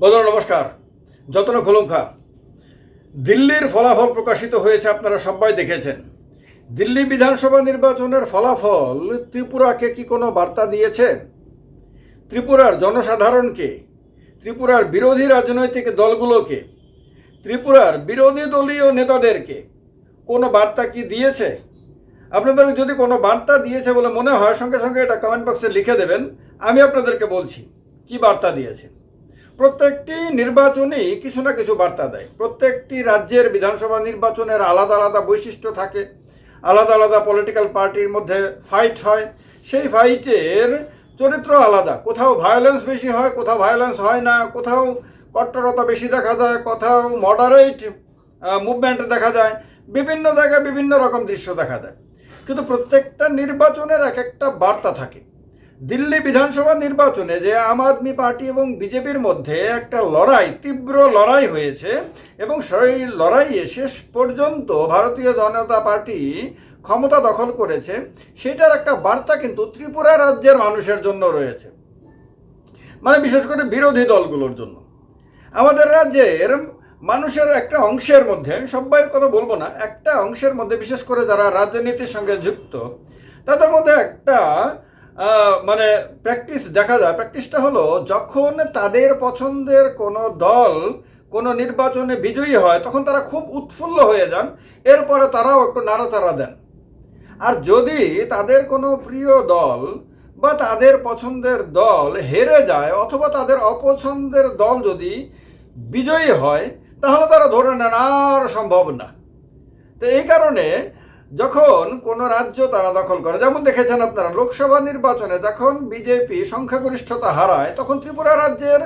বন্ধুরা নমস্কার। যতন খোলঙ্খা দিল্লির ফলাফল প্রকাশিত হয়েছে, আপনারা সবাই দেখেছেন। দিল্লি বিধানসভা নির্বাচনের ফলাফল ত্রিপুরাকে কি কোনো বার্তা দিয়েছে? ত্রিপুরার জনসাধারণকে, ত্রিপুরার বিরোধী রাজনৈতিক দলগুলোকে, ত্রিপুরার বিরোধী দলীয় নেতাদেরকে কোনো বার্তা কি দিয়েছে? আপনাদের যদি কোনো বার্তা দিয়েছে বলে মনে হয়, সঙ্গে সঙ্গে এটা কমেন্ট বক্সে লিখে দেবেন, আমি আপনাদেরকে বলছি, কি বার্তা দিয়েছে? প্রত্যেকটি নির্বাচনেই কিছু না কিছু বার্তা দেয়। প্রত্যেকটি রাজ্যের বিধানসভা নির্বাচনের আলাদা আলাদা বৈশিষ্ট্য থাকে, আলাদা আলাদা পলিটিক্যাল পার্টির মধ্যে ফাইট হয়। সেই ফাইটের চরিত্র আলাদা। কোথাও ভায়োলেন্স বেশি হয়, কোথাও ভায়োলেন্স হয় না। কোথাও কট্টরতা বেশি দেখা যায়, কোথাও মডারেট মুভমেন্ট দেখা যায়। বিভিন্ন জায়গায় বিভিন্ন রকম দৃশ্য দেখা যায়। কিন্তু প্রত্যেকটা নির্বাচনের এক একটা বার্তা থাকে। দিল্লি বিধানসভা নির্বাচনে যে আম আদমি পার্টি এবং বিজেপির মধ্যে একটা লড়াই, তীব্র লড়াই হয়েছে এবং সেই লড়াইয়ে শেষ পর্যন্ত ভারতীয় জনতা পার্টি ক্ষমতা দখল করেছে। সেটার একটা বার্তা কিন্তু ত্রিপুরা রাজ্যের মানুষের জন্য রয়েছে। মানে বিশেষ করে বিরোধী দলগুলোর জন্য। আমাদের রাজ্যের মানুষের একটা অংশের মধ্যে আমি সবাইয়ের কথা বলব না, একটা অংশের মধ্যে বিশেষ করে যারা রাজনীতির সঙ্গে যুক্ত, তাদের মধ্যে একটা মানে প্র্যাকটিস দেখা যায়। প্র্যাকটিসটা হলো, যখন তাদের পছন্দের কোনো দল কোনো নির্বাচনে বিজয়ী হয়, তখন তারা খুব উৎফুল্ল হয়ে যান। এরপরে তারাও একটু নাড়াচাড়া দেন। আর যদি তাদের কোনো প্রিয় দল বা তাদের পছন্দের দল হেরে যায়, অথবা তাদের অপছন্দের দল যদি বিজয়ী হয়, তাহলে তারা ধরে নেন আর সম্ভব না। তো এই কারণে যখন কোনো রাজ্য তারা দখল করে, যেমন দেখেছেন আপনারা, লোকসভা নির্বাচনে যখন বিজেপি সংখ্যাগরিষ্ঠতা হারায়, তখন ত্রিপুরা রাজ্যের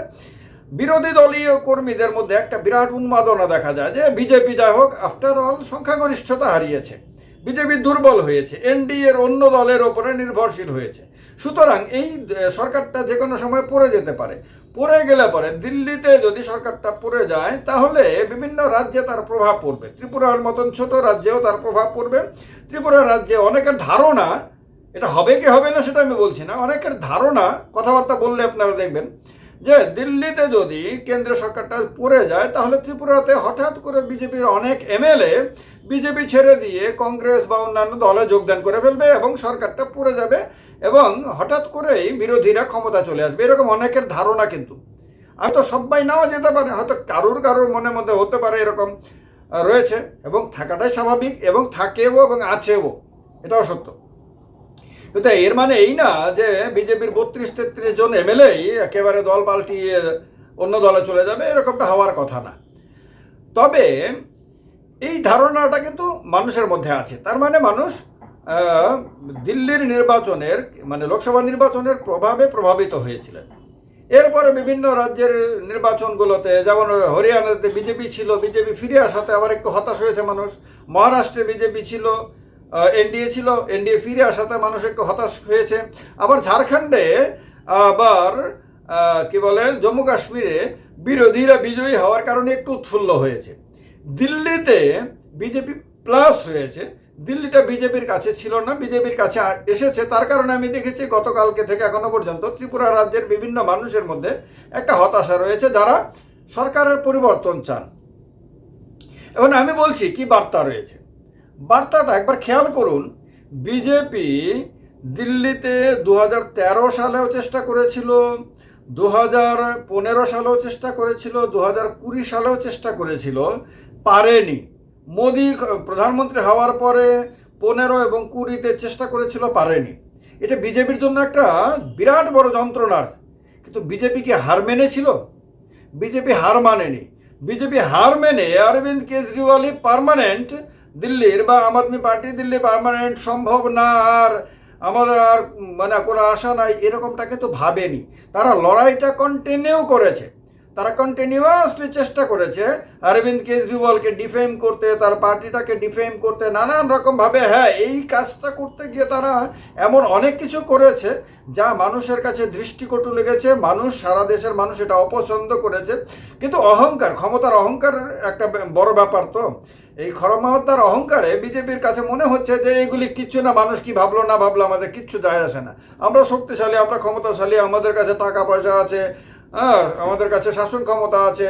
বিরোধী দলীয় কর্মীদের মধ্যে একটা বিরাট উন্মাদনা দেখা যায় যে বিজেপি যাই হোক আফটার অল সংখ্যাগরিষ্ঠতা হারিয়েছে। বিজেপি দুর্বল হয়েছে, এনডিএর অন্য দলের ওপরে নির্ভরশীল হয়েছে। সুতরাং এই সরকারটা যে কোনো সময় পড়ে যেতে পারে। পড়ে গেলে পরে দিল্লিতে যদি সরকারটা পড়ে যায়, তাহলে বিভিন্ন রাজ্যে তার প্রভাব পড়বে। ত্রিপুরার মতন ছোট রাজ্যেও তার প্রভাব পড়বে। ত্রিপুরা রাজ্যে অনেকের ধারণা, এটা হবে কি হবে না সেটা আমি বলছি না, অনেকের ধারণা, কথাবার্তা বললে আপনারা দেখবেন, যে দিল্লিতে যদি কেন্দ্রীয় সরকারটা পড়ে যায়, তাহলে ত্রিপুরাতে হঠাৎ করে বিজেপির অনেক এমএলএ বিজেপি ছেড়ে দিয়ে কংগ্রেস বা অন্যান্য দলে যোগদান করে ফেলবে এবং সরকারটা পড়ে যাবে। এবং হঠাৎ করেই বিরোধীরা ক্ষমতা চলে আসবে। এরকম অনেকের ধারণা কিন্তু। হয়তো সবাই নাও যেতে পারে, হয়তো কারুর কারুর মনের মধ্যে হতে পারে এরকম রয়েছে এবং থাকাটাই স্বাভাবিক এবং থাকেও এবং আছেও। এটাও সত্য। কিন্তু এর মানে এই না যে বিজেপির বত্রিশ তেত্রিশ জন এমএলএ একেবারে দল পাল্টিয়ে অন্য দলে চলে যাবে, এরকমটা হওয়ার কথা না। তবে এই ধারণাটা কিন্তু মানুষের মধ্যে আছে। তার মানে মানুষ দিল্লির নির্বাচনের মানে লোকসভা নির্বাচনের প্রভাবে প্রভাবিত হয়েছিলেন। এরপরে বিভিন্ন রাজ্যের নির্বাচনগুলোতে, যেমন হরিয়ানাতে বিজেপি ছিল, বিজেপি ফিরে আসাতে আবার একটু হতাশ হয়েছে মানুষ। মহারাষ্ট্রে বিজেপি ছিল এনডিএ ছিল, এনডিএ ফিরে আসাতে মানুষ একটু হতাশ হয়েছে। আবার ঝাড়খণ্ডে আবার কি বলে, জম্মু কাশ্মীরে বিরোধীরা বিজয়ী হওয়ার কারণে একটু উৎফুল্ল হয়েছে। দিল্লিতে বিজেপি প্লাস হয়েছে। দিল্লিটা বিজেপির কাছে ছিল না, বিজেপির কাছে এসেছে। তার কারণে আমি দেখেছি গতকালকে থেকে এখনও পর্যন্ত ত্রিপুরা রাজ্যের বিভিন্ন মানুষের মধ্যে একটা হতাশা রয়েছে যারা সরকারের পরিবর্তন চান। এখন আমি বলছি, কি বার্তা রয়েছে? বার্তাটা একবার খেয়াল করুন, বিজেপি দিল্লিতে দু তেরো সালেও চেষ্টা করেছিল দু হাজার পনেরো সালেও চেষ্টা করেছিল দু হাজার কুড়ি সালেও চেষ্টা করেছিল, পারেনি। মোদি প্রধানমন্ত্রী হওয়ার পরে পনেরো এবং কুড়িতে চেষ্টা করেছিল পারেনি। এটা বিজেপির জন্য একটা বিরাট বড় যন্ত্রণার কিন্তু বিজেপি কি হার মেনেছিল? বিজেপি হার মানেনি। বিজেপি হার মেনে অরবিন্দ কেজরিওয়ালই পার্মানেন্ট দিল্লির বা আম আদমি পার্টি দিল্লি পার্মানেন্ট সম্ভব না, আর আমাদের আর মানে কোনো আশা নাই এরকমটা কিন্তু ভাবেনি। তারা লড়াইটা কন্টিনিউ করেছে। তারা কন্টিনিউয়াসলি চেষ্টা করেছে অরবিন্দ কেজরিওয়ালকে ডিফেম করতে, তার পার্টিটাকে ডিফেম করতে, নানান রকমভাবে হ্যাঁ এই কাজটা করতে গিয়ে তারা এমন অনেক কিছু করেছে যা মানুষের কাছে দৃষ্টিকটু লেগেছে, মানুষ, সারা দেশের মানুষ এটা অপছন্দ করেছে। কিন্তু অহংকার, ক্ষমতার অহংকার একটা বড় ব্যাপার তো। এই ক্ষমতার অহংকারে বিজেপির কাছে মনে হচ্ছে যে এগুলি কিচ্ছু না, মানুষ কি ভাবলো না ভাবলো, আমাদের কিচ্ছু যায় আসে না। আমরা শক্তিশালী, আমরা ক্ষমতাশালী, আমাদের কাছে টাকা পয়সা আছে হ্যাঁ আমাদের কাছে শাসন ক্ষমতা আছে,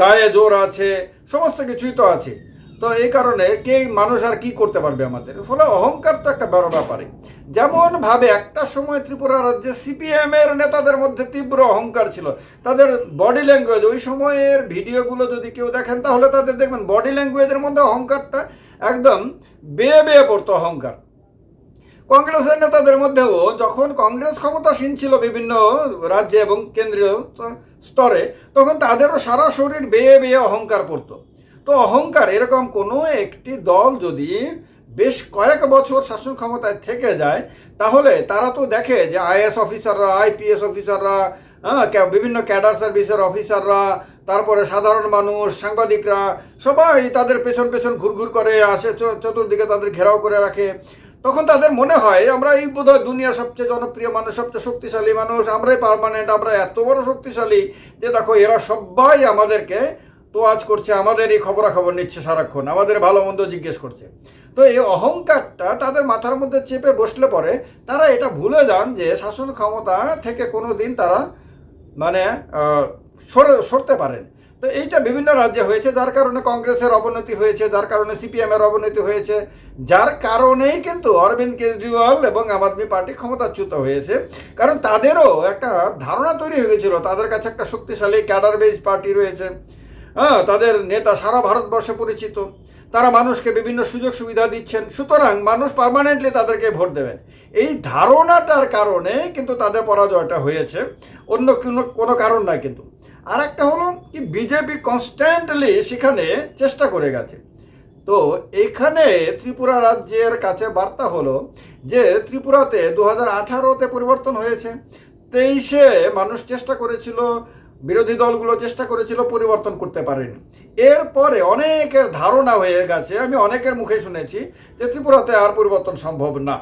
গায়ে জোর আছে, সমস্ত কিছুই তো আছে। তো এই কারণে কে মানুষ আর কি করতে পারবে আমাদের? ফলে অহংকার তো একটা বড় ব্যাপারে। যেমন ভাবে একটা সময় ত্রিপুরা রাজ্যে সিপিএম এর নেতাদের মধ্যে তীব্র অহংকার ছিল, তাদের বডি ল্যাঙ্গুয়েজ ওই সময়ের ভিডিওগুলো যদি কেউ দেখেন, তাহলে তাদের দেখবেন বডি ল্যাঙ্গুয়েজের মধ্যে অহংকারটা একদম বেয়ে বেয়ে পড়তো অহংকার। কংগ্রেসের নেতাদের মধ্যেও যখন কংগ্রেস ক্ষমতাসীন ছিল বিভিন্ন রাজ্যে এবং কেন্দ্রীয় স্তরে, তখন তাদেরও সারা শরীর বেয়ে বেয়ে অহংকার পড়তো। তো অহংকার এরকম কোনো একটি দল যদি বেশ কয়েক বছর শাসন ক্ষমতায় থেকে যায়, তাহলে তারা তো দেখে যে আইএস অফিসাররা, আইপিএস অফিসাররা হ্যাঁ বিভিন্ন ক্যাডার সার্ভিসের অফিসাররা, তারপরে সাধারণ মানুষ, সাংবাদিকরা, সবাই তাদের পেছন পেছন ঘুরঘুর করে, আসে চতুর্দিকে তাদের ঘেরাও করে রাখে। তখন তাদের মনে হয়, আমরা এই বোধহয় দুনিয়ার সবচেয়ে জনপ্রিয় মানুষ, সবচেয়ে শক্তিশালী মানুষ, আমরাই পার্মানেন্ট আমরা এত বড় শক্তিশালী যে দেখো, এরা সবাই আমাদেরকে তোয়াজ করছে, আমাদের এই খবরাখবর নিচ্ছে সারাক্ষণ, আমাদের ভালো মন্দ জিজ্ঞেস করছে। তো এই অহংকারটা তাদের মাথার মধ্যে চেপে বসলে পরে তারা এটা ভুলে যান যে শাসন ক্ষমতা থেকে কোনো দিন তারা মানে সরে, সরতে পারেন। তো এইটা বিভিন্ন রাজ্যে হয়েছে, যার কারণে কংগ্রেসের অবনতি হয়েছে, যার কারণে সিপিএম এর অবনতি হয়েছে, যার কারণেই কিন্তু অরবিন্দ কেজরিওয়াল এবং আম আদমি পার্টি ক্ষমতাচ্যুত হয়েছে। কারণ তাদেরও একটা ধারণা তৈরি হয়ে গেছিল, তাদের কাছে একটা শক্তিশালী ক্যাডার বেস পার্টি রয়েছে। হ্যাঁ তাদের নেতা সারা ভারতবর্ষে পরিচিত, তারা মানুষকে বিভিন্ন সুযোগ সুবিধা দিচ্ছেন, সুতরাং মানুষ পার্মানেন্টলি তাদেরকে ভোট দেবেন। এই ধারণাটার কারণে কিন্তু তাদের পরাজয়টা হয়েছে, অন্য কোনো কোনো কারণ নাই কিন্তু। আর একটা হলো কি বিজেপি কনস্ট্যান্টলি সেখানে চেষ্টা করে গেছে। তো এখানে ত্রিপুরা রাজ্যের কাছে বার্তা হলো যে ত্রিপুরাতে দু হাজার আঠারোতে পরিবর্তন হয়েছে, তেইশে মানুষ চেষ্টা করেছিল, বিরোধী দলগুলো চেষ্টা করেছিল পরিবর্তন করতে পারেনি। এরপরে অনেকের ধারণা হয়ে গেছে, আমি অনেকের মুখে শুনেছি যে ত্রিপুরাতে আর পরিবর্তন সম্ভব না।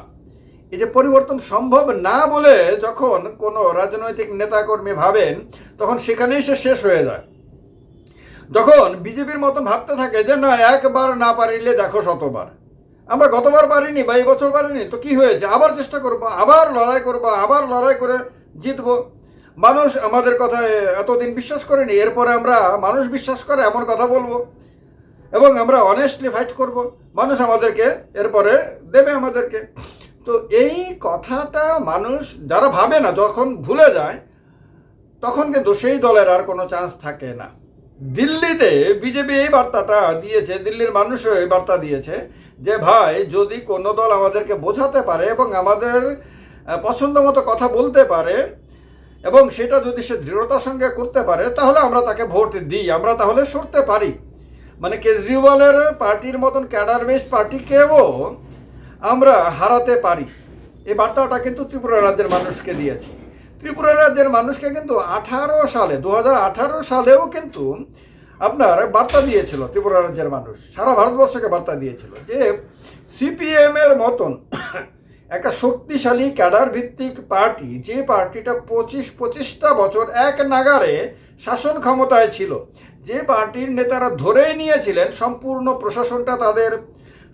এই যে পরিবর্তন সম্ভব না বলে যখন কোনো রাজনৈতিক নেতাকর্মী ভাবেন, তখন সেখানেই সে শেষ হয়ে যায়। যখন বিজেপির মতন ভাবতে থাকে যে, না, একবার না পারিলে দেখো শতবার। আমরা গতবার পারিনি বা এই বছর পারিনি, তো কি হয়েছে? আবার চেষ্টা করব, আবার লড়াই করব, আবার লড়াই করে জিতবো। মানুষ আমাদের কথায় এতদিন বিশ্বাস করেনি, এরপরে আমরা মানুষ বিশ্বাস করে এমন কথা বলব। এবং আমরা অনেস্টলি ফাইট করব। মানুষ আমাদেরকে এরপরে দেবে আমাদেরকে। তো এই কথাটা মানুষ যারা ভাবে না, যখন ভুলে যায়, তখন কিন্তু সেই দলের আর কোনো চান্স থাকে না। দিল্লিতে বিজেপি এই বার্তাটা দিয়েছে, দিল্লির মানুষও এই বার্তা দিয়েছে যে, ভাই, যদি কোনো দল আমাদেরকে বোঝাতে পারে এবং আমাদের পছন্দ মতো কথা বলতে পারে এবং সেটা যদি সে দৃঢ়তার সঙ্গে করতে পারে, তাহলে আমরা তাকে ভোট দিই, আমরা তাহলে সরতে পারি। মানে কেজরিওয়ালের পার্টির মতন ক্যাডার বেস পার্টিকেও আমরা হারাতে পারি। এই বার্তাটা কিন্তু ত্রিপুরা রাজ্যের মানুষকে দিয়েছে। ত্রিপুরা রাজ্যের মানুষকে কিন্তু আঠারো সালে দু হাজার আঠারো সালেও কিন্তু আপনার বার্তা দিয়েছিল ত্রিপুরা রাজ্যের মানুষ। সারা ভারতবর্ষকে বার্তা দিয়েছিল যে সিপিএম এর মতন একটা শক্তিশালী ক্যাডার ভিত্তিক পার্টি, যে পার্টিটা পঁচিশ পঁচিশটা বছর এক নাগারে শাসন ক্ষমতায় ছিল, যে পার্টির নেতারা ধরেই নিয়েছিলেন সম্পূর্ণ প্রশাসনটা তাদের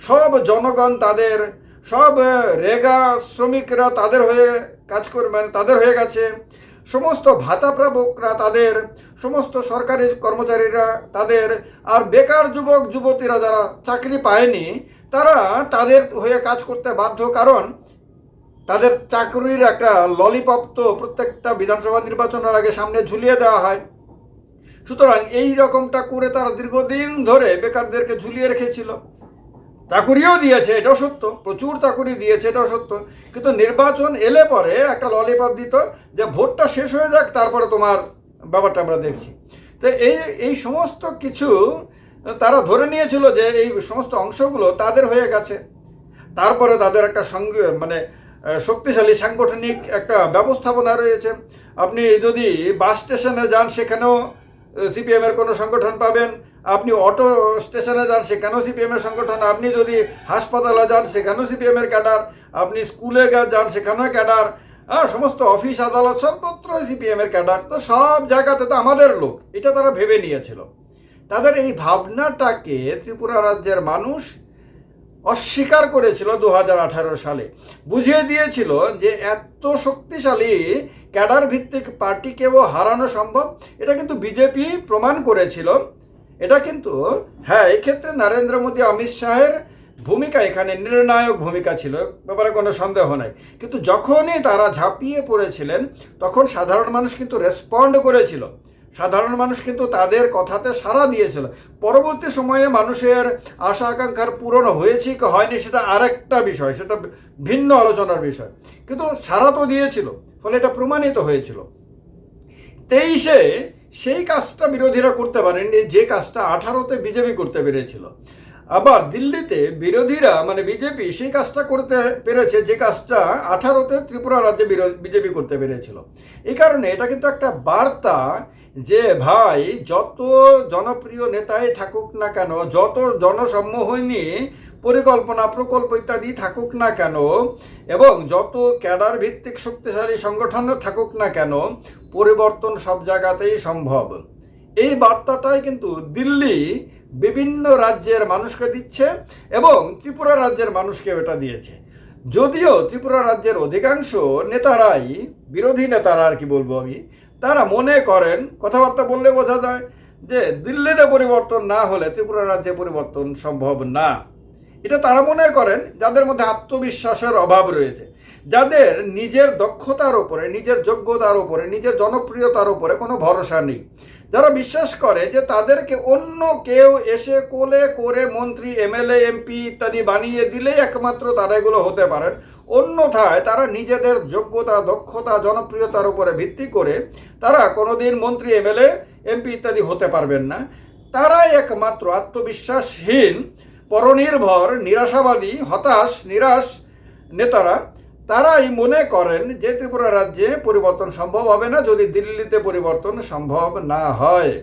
সব জনগণ তাদের, সব রেগা শ্রমিকরা তাদের হয়ে কাজ করে মানে তাদের হয়ে গেছে। সমস্ত ভাতাপ্রাপকরা তাদের, সমস্ত সরকারি কর্মচারীরা তাদের, আর বেকার যুবক, যুবতীরা যারা চাকরি পায়নি, তারা তাদের হয়ে কাজ করতে বাধ্য। কারণ তাদের চাকরির একটা ললিপপ তো প্রত্যেকটা বিধানসভা নির্বাচনের আগে সামনে ঝুলিয়ে দেওয়া হয়। সুতরাং এই রকমটা করে তারা দীর্ঘদিন ধরে বেকারদেরকে ঝুলিয়ে রেখেছিল। চাকুরিও দিয়েছে, এটাও সত্য। প্রচুর চাকুরি দিয়েছে, এটাও সত্য। কিন্তু নির্বাচন এলে পরে একটা ললিপপ দিত যে ভোটটা শেষ হয়ে যাক, তারপরে তোমার ব্যাপারটা আমরা দেখছি। তো এই এই সমস্ত কিছু তারা ধরে নিয়েছিল যে এই সমস্ত অংশগুলো তাদের হয়ে গেছে। তারপরে তাদের একটা সঙ্গে মানে শক্তিশালী সাংগঠনিক একটা ব্যবস্থাপনা রয়েছে। আপনি যদি বাস স্টেশনে যান, সেখানেও সিপিএমের কোনো সংগঠন পাবেন। আপনি অটো স্টেশনে যান, সেখানেও সিপিএমের সংগঠন। আপনি যদি হাসপাতালে যান, সেখানেও সিপিএম এর ক্যাডার। আপনি স্কুলে যান, সেখানেও ক্যাডার। হ্যাঁ সমস্ত অফিস, আদালত সর্বত্র সিপিএমের ক্যাডার। তো সব জায়গাতে তো আমাদের লোক। এটা তারা ভেবে নিয়েছিল। তাদের এই ভাবনাটাকে ত্রিপুরা রাজ্যের মানুষ অস্বীকার করেছিল দু হাজার আঠারো সালে। বুঝিয়ে দিয়েছিল যে এত শক্তিশালী ক্যাডার ভিত্তিক পার্টিকেও হারানো সম্ভব। এটা কিন্তু বিজেপি প্রমাণ করেছিল। এটা কিন্তু হ্যাঁ এক্ষেত্রে নরেন্দ্র মোদী, অমিত শাহের ভূমিকা এখানে নির্ণায়ক ভূমিকা ছিল, ব্যাপারে কোনো সন্দেহ নাই। কিন্তু যখনই তারা ঝাঁপিয়ে পড়েছিলেন, তখন সাধারণ মানুষ কিন্তু রেসপন্ড করেছিল। সাধারণ মানুষ কিন্তু তাদের কথাতে সাড়া দিয়েছিল। পরবর্তী সময়ে মানুষের আশা আকাঙ্ক্ষার পূরণ হয়েছে কি হয়নি সেটা আরেকটা বিষয়, সেটা ভিন্ন আলোচনার বিষয়। কিন্তু সাড়া তো দিয়েছিল, ফলে এটা প্রমাণিত হয়েছিল। তেইশে সেই কাজটা বিরোধীরা করতে পারেননি, যে কাজটা আঠারোতে বিজেপি করতে পেরেছিল। আবার দিল্লিতে বিরোধীরা মানে বিজেপি সেই কাজটা করতে পেরেছে, যে কাজটা আঠারোতে ত্রিপুরা রাজ্যে বিজেপি করতে পেরেছিল। এই কারণে এটা কিন্তু একটা বার্তা যে, ভাই, যত জনপ্রিয় নেতাই থাকুক না কেন, যত জনসম্মোহনী পরিকল্পনা, প্রকল্প ইত্যাদি থাকুক না কেন, এবং যত ক্যাডার ভিত্তিক শক্তিশালী সংগঠন থাকুক না কেন পরিবর্তন সব জায়গাতেই সম্ভব। এই বার্তাটাই কিন্তু দিল্লি বিভিন্ন রাজ্যের মানুষকে দিচ্ছে এবং ত্রিপুরা রাজ্যের মানুষকে এটা দিয়েছে। যদিও ত্রিপুরা রাজ্যের অধিকাংশ নেতারাই, বিরোধী নেতারা আর কি বলব আমি, তারা মনে করেন, কথাবার্তা বললে বোঝা যায় যে দিল্লিতে পরিবর্তন না হলে ত্রিপুরা রাজ্যে পরিবর্তন সম্ভব না। এটা তারা মনে করেন, যাদের মধ্যে আত্মবিশ্বাসের অভাব রয়েছে। যাদের নিজের দক্ষতার ওপরে নিজের যোগ্যতার উপরে, নিজের জনপ্রিয়তার ওপরে কোনো ভরসা নেই। যারা বিশ্বাস করে যে তাদেরকে অন্য কেউ এসে কোলে করে মন্ত্রী, এমএলএ, এমপি ইত্যাদি বানিয়ে দিলেই একমাত্র তারা এগুলো হতে পারেন। অন্যথায় তারা নিজেদের যোগ্যতা, দক্ষতা, জনপ্রিয়তার উপরে ভিত্তি করে তারা কোনোদিন মন্ত্রী, এমএলএ, এমপি ইত্যাদি হতে পারবেন না। তারাই একমাত্র আত্মবিশ্বাসহীন, পরনির্ভর, নিরাশাবাদী, হতাশ, নিরাশ নেতারা তারাই মনে করেন যে ত্রিপুরা রাজ্যে পরিবর্তন সম্ভব হবে না যদি দিল্লিতে পরিবর্তন সম্ভব না হয়।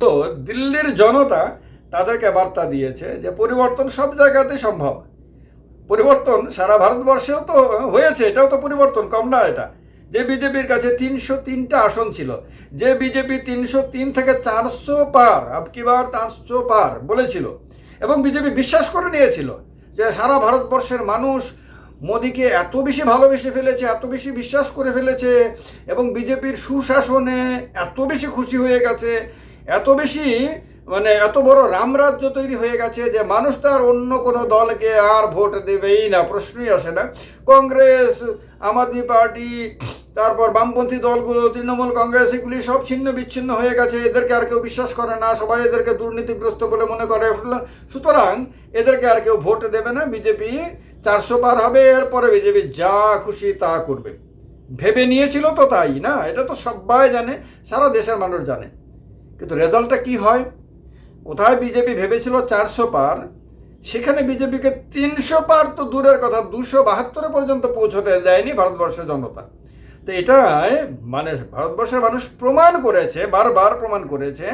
তো দিল্লির জনতা তাদেরকে বার্তা দিয়েছে যে পরিবর্তন সব জায়গাতে সম্ভব। পরিবর্তন সারা ভারতবর্ষেও তো হয়েছে, এটাও তো পরিবর্তন, কম না এটা। যে বিজেপির কাছে তিনশো তিনটা আসন ছিল, যে বিজেপি তিনশো তিন থেকে চারশো পার আবকিবার চারশো পার বলেছিল এবং বিজেপি বিশ্বাস করে নিয়েছিল যে সারা ভারতবর্ষের মানুষ মোদিকে এত বেশি ভালোবেসে ফেলেছে, এত বেশি বিশ্বাস করে ফেলেছে এবং বিজেপির সুশাসনে এত বেশি খুশি হয়ে গেছে, এত বেশি মানে এত বড় রামরাজ্য তৈরি হয়ে গেছে যে মানুষ তার অন্য কোনো দলকে আর ভোট দেবেই না। প্রশ্নই আসে না। কংগ্রেস, আম আদমি পার্টি, তারপর বামপন্থী দলগুলো, তৃণমূল, কংগ্রেস, এগুলি সব ছিন্ন বিচ্ছিন্ন হয়ে গেছে। এদেরকে আর কেউ বিশ্বাস করে না। সবাই এদেরকে দুর্নীতিগ্রস্ত বলে মনে করে। সুতরাং এদেরকে আর কেউ ভোট দেবে না। বিজেপি চারশো পার হবে, এরপরে বিজেপি যা খুশি তা করবে। ভেবে নিয়েছিল তো তাই, না? এটা তো সবাই জানে, সারা দেশের মানুষ জানে। কিন্তু রেজাল্টটা কি হয়? কোথায় বিজেপি ভেবেছিল চারশো পার, সেখানে বিজেপিকে তিনশো পার তো দূরের কথা, দুশো বাহাত্তরে পর্যন্ত পৌঁছতে দেয়নি ভারতবর্ষের জনতা। তো এটাই মানে ভারতবর্ষের মানুষ প্রমাণ করেছে, বারবার প্রমাণ করেছে,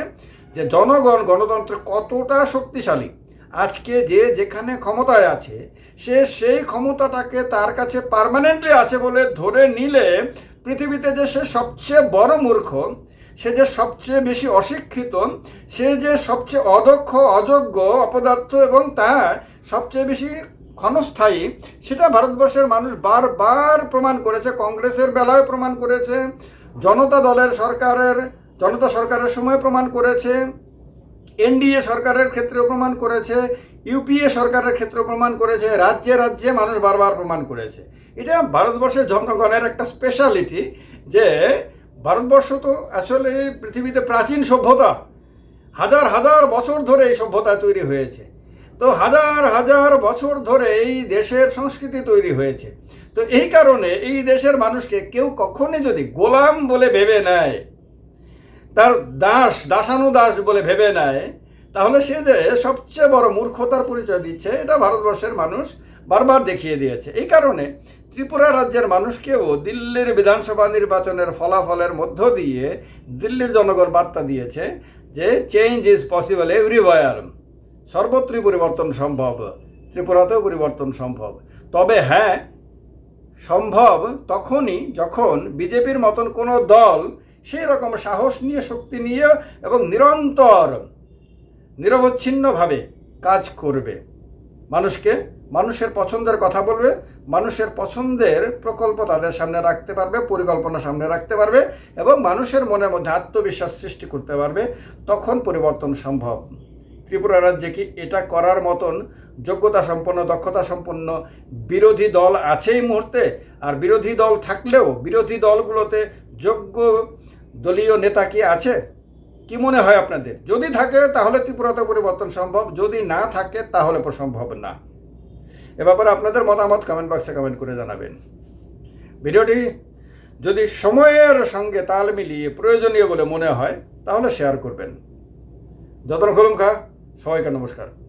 যে জনগণ, গণতন্ত্র কতটা শক্তিশালী। আজকে যে যেখানে ক্ষমতায় আছে, সে সেই ক্ষমতাটাকে তার কাছে পারমানেন্টলি আছে বলে ধরে নিলে পৃথিবীতে যে সে সবচেয়ে বড় মূর্খ, সে যে সবচেয়ে বেশি অশিক্ষিত, সে যে সবচেয়ে অদক্ষ, অযোগ্য, অপদার্থ এবং তা সবচেয়ে বেশি ক্ষণস্থায়ী, সেটা ভারতবর্ষের মানুষ বারবার প্রমাণ করেছে। কংগ্রেসের বেলায় প্রমাণ করেছে, জনতা দলের সরকারের, জনতা সরকারের সময় প্রমাণ করেছে। এনডিএ সরকারের ক্ষেত্রেও প্রমাণ করেছে, ইউপিএ সরকারের ক্ষেত্রে প্রমাণ করেছে, রাজ্যে রাজ্যে মানুষ বারবার প্রমাণ করেছে। এটা ভারতবর্ষের জনগণের একটা স্পেশালিটি যে ভারতবর্ষ তো আসলে পৃথিবীতে প্রাচীন সভ্যতা। হাজার হাজার বছর ধরে এই সভ্যতা তৈরি হয়েছে। তো হাজার হাজার বছর ধরে এই দেশের সংস্কৃতি তৈরি হয়েছে। তো এই কারণে এই দেশের মানুষকে কেউ কখনই যদি গোলাম বলে ভেবে নেয় তার দাস, দাসানুদাস বলে ভেবে নেয়, তাহলে সে যে সবচেয়ে বড় মূর্খতার পরিচয় দিচ্ছে, এটা ভারতবর্ষের মানুষ বারবার দেখিয়ে দিয়েছে। এই কারণে ত্রিপুরা রাজ্যের মানুষকেও দিল্লির বিধানসভা নির্বাচনের ফলাফলের মধ্য দিয়ে দিল্লির জনগণ বার্তা দিয়েছে যে চেঞ্জ ইজ পসিবল এভরিওয়ার সর্বত্রই পরিবর্তন সম্ভব, ত্রিপুরাতেও পরিবর্তন সম্ভব। তবে হ্যাঁ সম্ভব তখনই যখন বিজেপির মতন কোনো দল সেই রকম সাহস নিয়ে, শক্তি নিয়ে এবং নিরন্তর, নিরবচ্ছিন্নভাবে কাজ করবে। মানুষকে, মানুষের পছন্দের কথা বলবে, মানুষের পছন্দের প্রকল্প তাদের সামনে রাখতে পারবে, পরিকল্পনা সামনে রাখতে পারবে এবং মানুষের মনের মধ্যে আত্মবিশ্বাস সৃষ্টি করতে পারবে। তখন পরিবর্তন সম্ভব। ত্রিপুরা রাজ্যে কি এটা করার মতন যোগ্যতা সম্পন্ন দক্ষতা সম্পন্ন বিরোধী দল আছে এই মুহূর্তে? আর বিরোধী দল থাকলেও বিরোধী দলগুলোতে যোগ্য দলীয় নেতা কি আছে? কি মনে হয় আপনাদের? যদি থাকে, তাহলে ত্রিপুরাতে পরিবর্তন সম্ভব। যদি না থাকে, তাহলে সম্ভব না। এ ব্যাপারে আপনাদের মতামত কমেন্ট বক্সে কমেন্ট করে জানাবেন। ভিডিওটি যদি সময়ের সঙ্গে তাল মিলিয়ে প্রয়োজনীয় বলে মনে হয়, তাহলে শেয়ার করবেন। যতন খা সবাইকে নমস্কার।